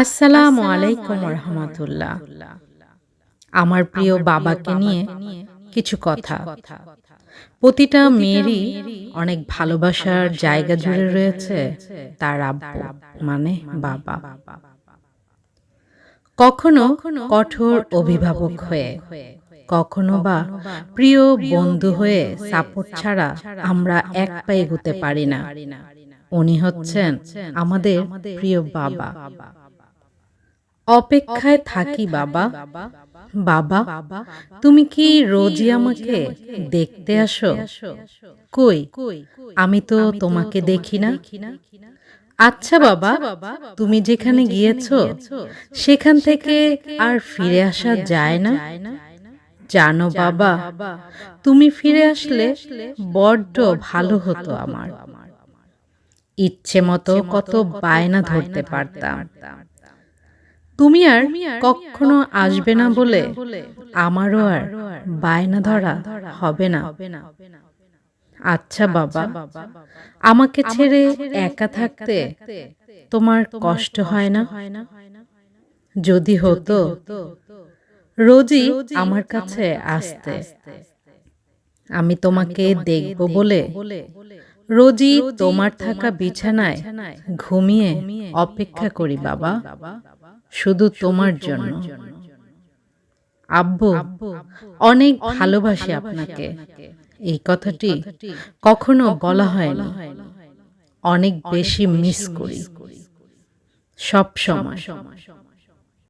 আসসালামু আলাইকুম রহমতুল্লাহ। আমার প্রিয় বাবাকে নিয়ে কিছু কথা। প্রতিটা মেয়েরই অনেক ভালোবাসার জায়গা জুড়ে রয়েছে তার আব্বু মানে বাবা। কখনো কঠোর অভিভাবক হয়ে কখনো বা প্রিয় বন্ধু হয়ে সাপোর্ট ছাড়া আমরা এক পায়ে এগুতে পারি না। উনি হচ্ছেন আমাদের প্রিয় বাবা। অপেক্ষায় থাকি বাবা। বাবা। তুমি কি রোজই আমাকে দেখতে আসো? কই? কই? আমি তো তোমাকে দেখি না। আচ্ছা বাবা। তুমি যেখানে গিয়েছো সেখান থেকে আর ফিরে আসা যায় না। জানো বাবা তুমি ফিরে আসলে বড্ড ভালো হতো আমার। ইচ্ছে মতো কত বায়না ধরতে পারতাম। তুমি আর কখনো আসবে না বলে আমারও আর বায়না ধরা হবে না। আচ্ছা বাবা আমাকে ছেড়ে একা থাকতে তোমার কষ্ট হয় না? যদি হতো রোজই আমার কাছে আসতে। আমি তোমাকে দেখব বলে রোজই তোমার থাকা বিছানায় ঘুমিয়ে অপেক্ষা করি বাবা। শুধু তোমার জন্য। আব্বু অনেক ভালোবাসি আপনাকে। এই কথাটি কখনো বলা হয়নি। অনেক বেশি মিস করি। সব সময়।